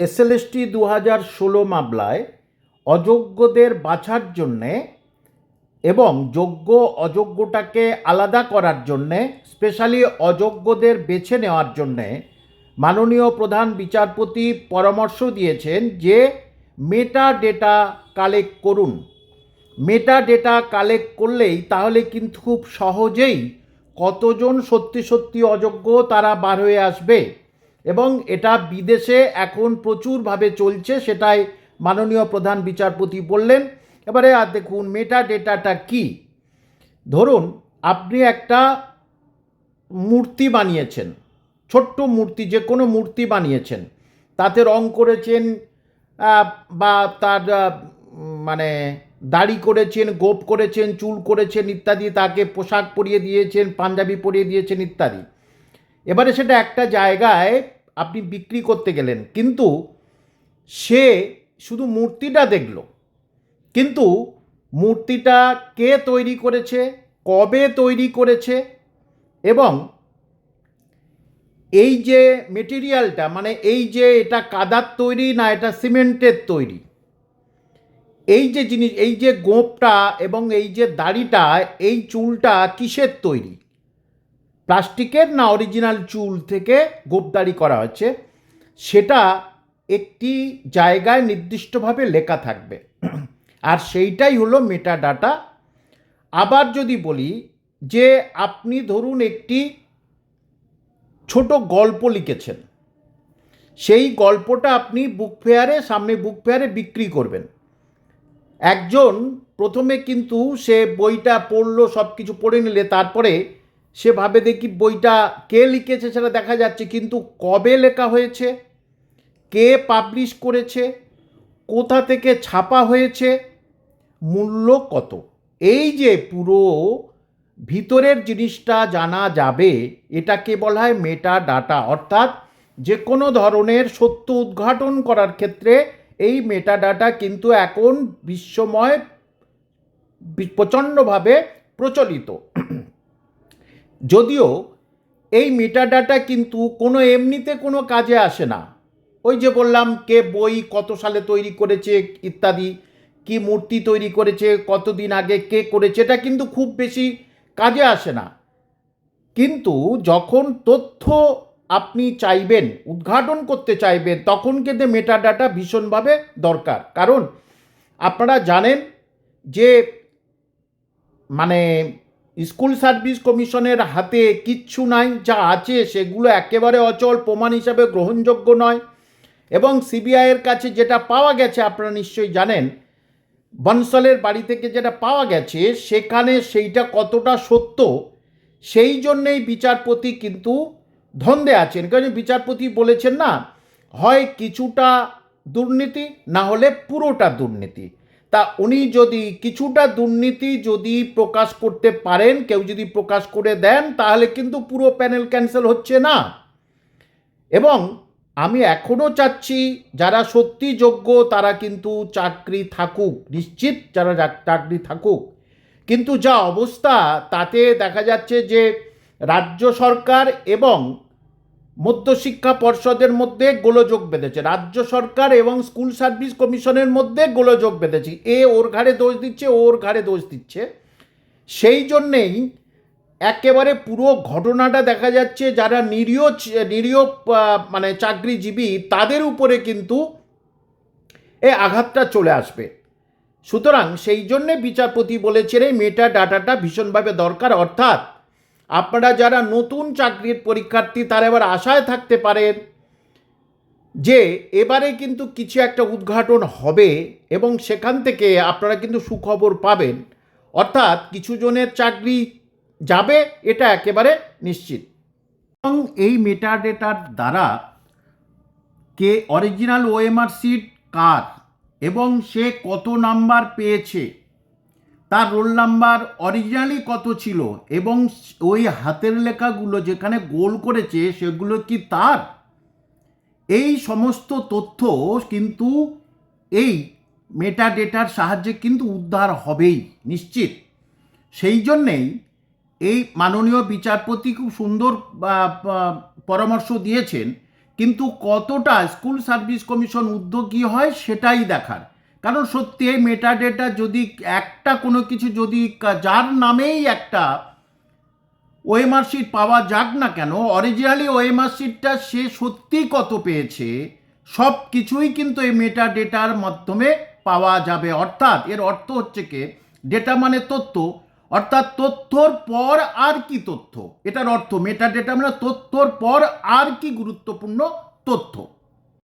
SLST দু হাজার ষোলো মামলায় অযোগ্যদের বাছার জন্যে এবং যোগ্য অযোগ্যটাকে আলাদা করার জন্যে, স্পেশালি অযোগ্যদের বেছে নেওয়ার জন্যে মাননীয় প্রধান বিচারপতি পরামর্শ দিয়েছেন যে মেটা ডেটা কালেক্ট করুন। মেটা ডেটা কালেক্ট করলেই তাহলে কিন্তু খুব সহজেই কতজন সত্যি সত্যি অযোগ্য তারা বার হয়ে আসবে। এবং এটা বিদেশে এখন প্রচুরভাবে চলছে, সেটাই মাননীয় প্রধান বিচারপতি বললেন। এবারে আর দেখুন মেটা ডেটাটা কি? ধরুন, আপনি একটা মূর্তি বানিয়েছেন, ছোট্ট মূর্তি যে কোনো মূর্তি বানিয়েছেন, তাতে রং করেছেন বা তার মানে দাড়ি করেছেন, গোপ করেছেন, চুল করেছেন ইত্যাদি, তাকে পোশাক পরিয়ে দিয়েছেন, পাঞ্জাবি পরিয়ে দিয়েছেন ইত্যাদি। এবারে সেটা একটা জায়গায় আপনি বিক্রি করতে গেলেন, কিন্তু সে শুধু মূর্তিটা দেখল। কিন্তু মূর্তিটা কে তৈরি করেছে, কবে তৈরি করেছে এবং এই যে মেটেরিয়ালটা মানে এই যে এটা কাদার তৈরি না এটা সিমেন্টের তৈরি, এই যে জিনিস, এই যে গোঁপটা এবং এই যে দাড়িটা, এই চুলটা কিসের তৈরি? প্লাস্টিকের না অরিজিনাল চুল থেকে গোপদাড়ি করা হচ্ছে সেটা একটি জায়গায় নির্দিষ্টভাবে লেখা থাকবে। আর সেইটাই হলো মেটা ডাটা আবার যদি বলি যে আপনি ধরুন একটি ছোট গল্প লিখেছেন, সেই গল্পটা আপনি বুক ফেয়ারে সামনে বুক ফেয়ারে বিক্রি করবেন। একজন প্রথমে কিন্তু সে বইটা পড়ল সব কিছু পড়ে নিলে, তারপরে সে ভাবে দেখি বইটা কে লিখেছে সেটা দেখা যাচ্ছে, কিন্তু কবে লেখা হয়েছে, কে পাবলিশ করেছে, কোথা থেকে ছাপা হয়েছে, মূল্য কত? এই যে পুরো ভিতরের জিনিসটা জানা যাবে, এটাকে বলা হয় মেটা ডাটা অর্থাৎ যে কোনো ধরনের সত্য উদ্ঘাটন করার ক্ষেত্রে এই মেটা ডাটা কিন্তু এখন বিশ্বময় প্রচণ্ডভাবে প্রচলিত। যদিও এই মেটা ডাটা কিন্তু কোনো এমনিতে কোনো কাজে আসে না। ওই যে বললাম, কে বই কত সালে তৈরি করেছে ইত্যাদি, কি মূর্তি তৈরি করেছে, কতদিন আগে কে করেছে, এটা কিন্তু খুব বেশি কাজে আসে না। কিন্তু যখন তথ্য আপনি চাইবেন, উদ্ঘাটন করতে চাইবেন, তখন কিন্তু মেটা ডাটা ভীষণভাবে দরকার। কারণ আপনারা জানেন যে মানে স্কুল সার্ভিস কমিশনের হাতে কিচ্ছু নাই, যা আছে সেগুলো একেবারে অচল, প্রমাণ হিসাবে গ্রহণযোগ্য নয়। এবং সিবিআইয়ের কাছে যেটা পাওয়া গেছে, আপনারা নিশ্চয়ই জানেন, বনসলের বাড়ি থেকে যেটা পাওয়া গেছে, সেখানে সেইটা কতটা সত্য, সেই জন্যেই বিচারপতি কিন্তু ধন্দে আছেন। কারণ বিচারপতি বলেছেন না, হয় কিছুটা দুর্নীতি, না হলে পুরোটা দুর্নীতি। তা উনি যদি কিছুটা দুর্নীতি যদি প্রকাশ করতে পারেন, কেউ যদি প্রকাশ করে দেন, তাহলে কিন্তু পুরো প্যানেল ক্যান্সেল হচ্ছে না। এবং আমি এখনও চাচ্ছি যারা সত্যি যোগ্য, তারা কিন্তু চাকরি থাকুক, নিশ্চিত যারা চাকরি থাকুক। কিন্তু যা অবস্থা, তাতে দেখা যাচ্ছে যে রাজ্য সরকার এবং মধ্যশিক্ষা পর্ষদের মধ্যে গোলযোগ বেঁধেছে। রাজ্য সরকার এবং স্কুল সার্ভিস কমিশনের মধ্যে গোলযোগ বেঁধেছে। এ ওর ঘাড়ে দোষ দিচ্ছে ওর ঘাড়ে দোষ দিচ্ছে। সেই জন্যেই একেবারে পুরো ঘটনাটা দেখা যাচ্ছে, যারা নিরীহ নিরীহ মানে চাকরিজীবী, তাদের উপরে কিন্তু এ আঘাতটা চলে আসবে। সুতরাং সেই জন্যে বিচারপতি বলেছেন, এই মেটা ডাটাটা ভীষণভাবে দরকার। অর্থাৎ আপনারা যারা নতুন চাকরির পরীক্ষার্থী, তারা এবার আশায় থাকতে পারেন যে এবারে কিন্তু কিছু একটা উদ্ঘাটন হবে এবং সেখান থেকে আপনারা কিন্তু সুখবর পাবেন। অর্থাৎ কিছু জনের চাকরি যাবে, এটা একেবারে নিশ্চিত। এবং এই মেটা ডেটার দ্বারা কে অরিজিনাল ওএমআর সিট কার এবং সে কত নাম্বার পেয়েছে তার রোল নাম্বার অরিজিনালি কত ছিল? এবং ওই হাতের লেখাগুলো যেখানে গোল করেছে, সেগুলো কি তার? এই সমস্ত তথ্য কিন্তু এই মেটা ডেটার সাহায্যে কিন্তু উদ্ধার হবেই, নিশ্চিত। সেই জন্যেই এই মাননীয় বিচারপতি খুব সুন্দর পরামর্শ দিয়েছেন, কিন্তু কতটা স্কুল সার্ভিস কমিশন উদ্যোগী হয় সেটাই দেখার। কারণ সত্যি এই মেটা ডেটা যদি একটা কোনো কিছু যদি যার নামেই একটা ওএমআর শিট পাওয়া যাক না কেন অরিজিনালি ওএমআর শিটটা সে সত্যি কত পেয়েছে, সব কিছুই কিন্তু এই মেটা ডেটার মাধ্যমে পাওয়া যাবে। অর্থাৎ এর অর্থ হচ্ছে কি? ডেটা মানে তথ্য। অর্থাৎ তথ্যর পর আর কি তথ্য? এটার অর্থ মেটা ডেটা মানে তথ্যর পর আর কি গুরুত্বপূর্ণ তথ্য?